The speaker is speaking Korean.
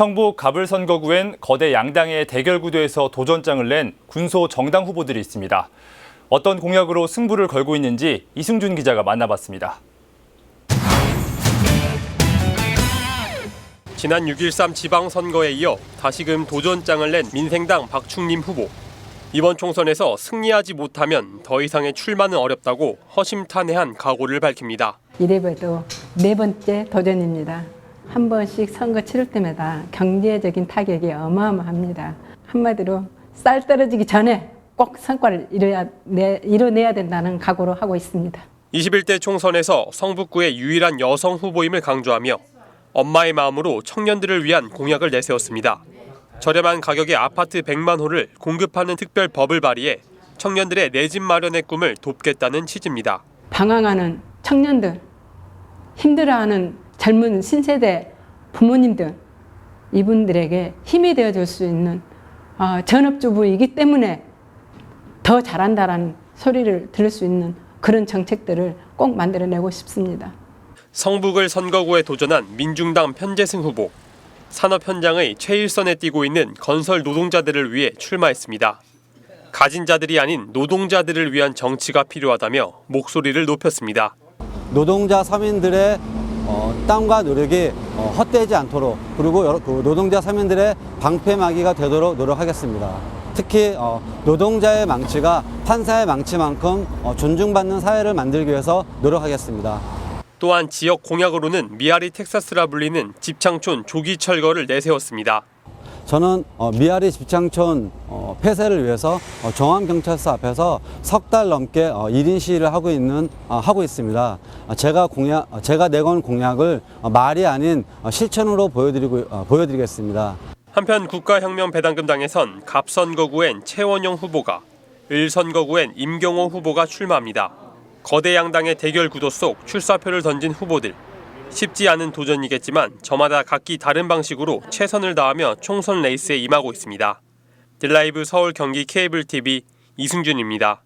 성북 가불 선거구엔 거대 양당의 대결 구도에서 도전장을 낸 군소 정당 후보들이 있습니다. 어떤 공약으로 승부를 걸고 있는지 이승준 기자가 만나봤습니다. 지난 6.13 지방선거에 이어 다시금 도전장을 낸 민생당 박충림 후보. 이번 총선에서 승리하지 못하면 더 이상의 출마는 어렵다고 허심탄회한 각오를 밝힙니다. 이래봬도 네 번째 도전입니다. 한 번씩 선거 치를 때마다 경제적인 타격이 어마어마합니다. 한마디로 쌀 떨어지기 전에 꼭 성과를 이뤄야, 내, 이뤄내야 된다는 각오로 하고 있습니다. 21대 총선에서 성북구의 유일한 여성 후보임을 강조하며 엄마의 마음으로 청년들을 위한 공약을 내세웠습니다. 저렴한 가격의 아파트 100만 호를 공급하는 특별 법을 발의해 청년들의 내 집 마련의 꿈을 돕겠다는 취지입니다. 방황하는 청년들, 힘들어하는 젊은 신세대 부모님들, 이분들에게 힘이 되어줄 수 있는 어, 전업주부이기 때문에 더 잘한다라는 소리를 들을 수 있는 그런 정책들을 꼭 만들어내고 싶습니다. 성북을 선거구에 도전한 민중당 편재승 후보. 산업 현장의 최일선에 뛰고 있는 건설 노동자들을 위해 출마했습니다. 가진 자들이 아닌 노동자들을 위한 정치가 필요하다며 목소리를 높였습니다. 노동자 서민들의 어, 땀과 노력이 어, 헛되지 않도록 그리고 여러, 그 노동자 서민들의 방패막이가 되도록 노력하겠습니다. 특히 어, 노동자의 망치가 판사의 망치만큼 어, 존중받는 사회를 만들기 위해서 노력하겠습니다. 또한 지역 공약으로는 미아리 텍사스라 불리는 집창촌 조기 철거를 내세웠습니다. 저는 어, 미아리 집창촌 어, 폐쇄를 위해서 어, 종암경찰서 앞에서 석 달 넘게 어, 1인 시위를 하고 있는 어, 하고 있습니다. 어, 제가 공약 어, 제가 내건 공약을 어, 말이 아닌 어, 실천으로 보여드리고 어, 보여드리겠습니다. 한편 국가혁명 배당금당에선 갑선거구엔 최원영 후보가, 을선거구엔 임경호 후보가 출마합니다. 거대 양당의 대결 구도 속 출사표를 던진 후보들. 쉽지 않은 도전이겠지만 저마다 각기 다른 방식으로 최선을 다하며 총선 레이스에 임하고 있습니다. 딜라이브 서울 경기 케이블 TV 이승준입니다.